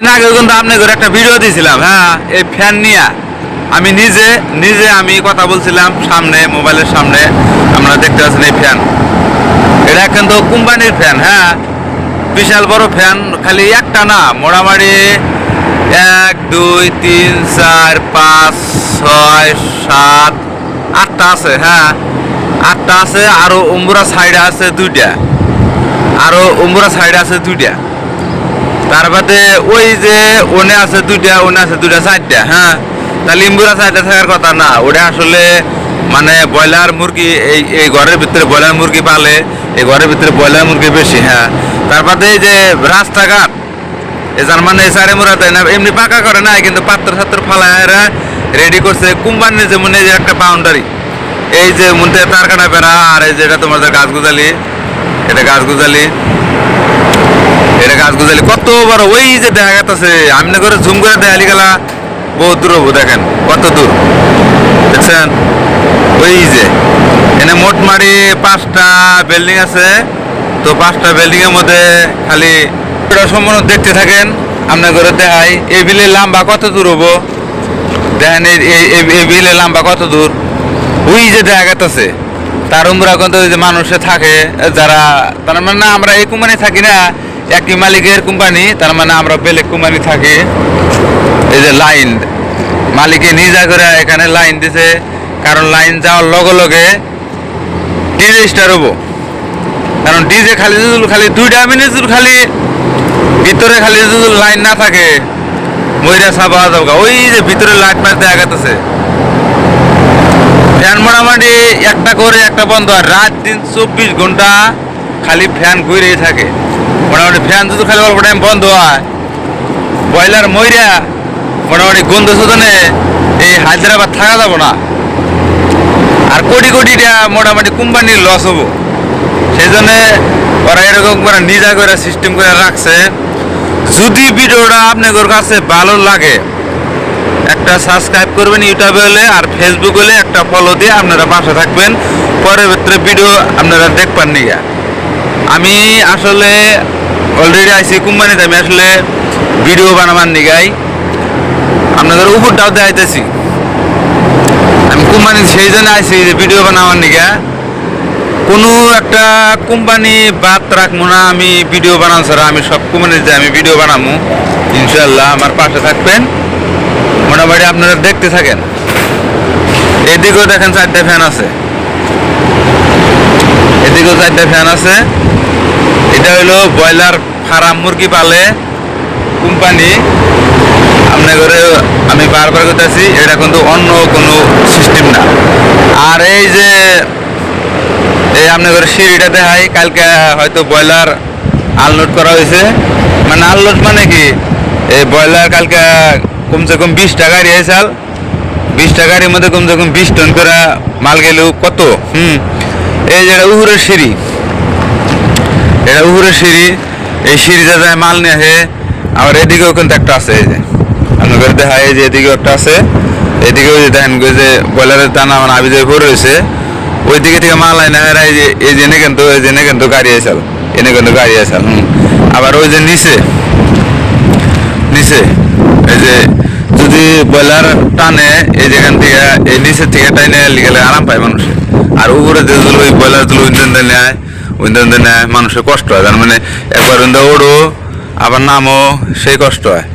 আগে কিন্তু আপনাদের একটা ভিডিও দিয়েছিলাম হ্যাঁ? এই ফ্যান নিয়ে। আমি নিজে নিজে আমি কথা বলছিলাম সামনে, মোবাইলের সামনে। আপনারা দেখতে পাচ্ছেন এই ফ্যান এটা কিন্তু কোম্পানির ফ্যান হ্যাঁ? বিশাল বড় ফ্যান খালি একটা না, মোটামুটি এক, দুই, তিন, চার, পাঁচ, ছয়, সাত, আটটা আছে হ্যাঁ? আটটা আছে, আরও উম্বুরা সাইডে আছে দুইটা। আরও উম্বুরা সাইডে আছে দুইটা। তার বাদে ওই যে ওনে আছে দুইটা, ওনে আছে দুইটা, চারটা হ্যাঁ? তা ইম্বুরা চারটা থাকার কথা না, ওটা আসলে মানে ব্রয়লার মুরগি, এই এই ঘরের ভিতরে ব্রয়লার মুরগি পালে, এই ঘরের ভিতরে ব্রয়লার মুরগি বেশি হ্যাঁ? তার বাদে এই যে রাস্তাঘাট, এ যার মানে সারে মোড়া দেয় না, এমনি পাকা করে না কিন্তু পাত্র ছাত্র ফালায় রেডি করছে কোম্পানির যেমন এই যে একটা বাউন্ডারি এই যে মধ্যে তার কাটা বেড়া, আর এই যে এটা তোমাদের গাছ গুজালি এটা গাছ গুজালি এটা গাছ গুজালি, কত বড়, ওই যে দেখা গেছে আমি না করে ঝুম করে দেখালি গেলা, বহুত দূর হব, দেখেন, কত দূর। দেখছেন? ওই যে, এনে মোট মারি পাঁচটা বিল্ডিং আছে, তো পাঁচটা বিল্ডিং এর মধ্যে খালি সম্পূর্ণ দেখতে থাকেন আপনার ঘরে দেখাই। এই বিলের লম্বা কত দূর হব? দেখেন, এই বিলের লম্বা কত দূর? ওই যে দেখা গেছে তার উমরা কিন্তু যে মানুষে থাকে, যারা, তার মানে না, আমরা এই কোম্পানি থাকি না একই মালিকের কোম্পানি, তার মানে আমরা বেলেগ কোম্পানি থাকি। এই যে লাইন মালিকে নিজা করে এখানে লাইন দিছে, কারণ লাইন যাওয়ার লগে লগে ডিজে স্টার হব। কারণ ডিজে খালি যদি খালি দুইটা মিনিট খালি ভিতরে খালি যদি লাইন না থাকে। ময়রা সাবা যাব ওই যে ভিতরে লাইট দেখা গেছে ফ্যান মোটামুটি একটা করে, একটা বন্ধ। আর রাত দিন চব্বিশ ঘণ্টা খালি ফ্যান ঘুরেই থাকে। মোটামুটি ফ্যান যদি খালি অল্প বন্ধ হয়। ব্রয়লার ময়রা মোটামুটি গন্ধ শোধনে এই হায়দ্রাবাদ থাকা যাব না। আর কোটি কোটিটা মোটামুটি কোম্পানির লস হব। সেই জন্য ওরা এরকম করে নিজা করে সিস্টেম করে রাখছে। যদি ভিডিওটা আপনাদের কাছে ভালো লাগে, একটা সাবস্ক্রাইব করবেন ইউটিউবে হলে আর ফেসবুক হলে একটা ফলো দিয়ে আপনারা পাশে থাকবেন। পরবর্তী ভিডিও আপনারা দেখবেন নিয়ে আমি আসলে অলরেডি আইসি কোম্পানিতে আমি আসলে ভিডিও বানাবার নিগাই আপনাদের উপরটাও দেখাইতেছি। আমি কোম্পানি সেই জন্য আইসি যে ভিডিও বানাবার নিগা। কোনো একটা কোম্পানি বাদ রাখব না, আমি ভিডিও বানান ছাড়া, আমি সব কোম্পানিতে আমি ভিডিও বানাবো। ইনশাল্লাহ আমার পাশে থাকবেন। মোটামুটি আপনারা দেখতে থাকেন। এদিকেও দেখেন চারটা ফ্যান আছে। এদিকেও চারটা ফ্যান আছে। এটা হলো ব্রয়লার ফার্ম, মুরগি পালে কোম্পানি। আপনার আমি বারবার করতেছি এটা কিন্তু অন্য কোনো সিস্টেম না। আর এই যে, এই আপনার সিঁড়িটা দেখাই কালকে হয়তো ব্রয়লার আনলোড করা হয়েছে। মানে আনলোড মানে কি? এই ব্রয়লার কালকে কমসে কম বিশটা গাড়ি আইসাল বিশটা গাড়ির মধ্যে কমসে কম বিশ টন করে মাল গেল কত? হুম, এই যে এটা উহুরের সিঁড়ি। এটা উহুরের সিঁড়ি এই সিঁড়িতে যায় মাল নিয়ে আসে। আবার এদিকেও কিন্তু একটা আছে এই যে। আপনার ঘরে দেখা এই যে এদিকেও একটা আছে। এদিকেও যে দেখেন যে ব্রয়লারের দানা মানে আবি যে ভরে রয়েছে। ওই দিকে থেকে মাল আয় না এই যে এই এনে কিন্তু এই এনে কিন্তু গাড়ি আসাল এনে কিন্তু গাড়ি আসাল হুম। আবার ওই যে নিচে নিচে এই যে যদি ব্রয়লার টানে এই যেখান থেকে এই নিচের থেকে টাইনে গেলে আরাম পায় মানুষ। আর উপরে যে ওই ইন্ধন দিয়ে নেয় নেয় মানুষের কষ্ট হয়। তার মানে একবার ওইদিন ওড়ো আবার নামো সেই কষ্ট হয়।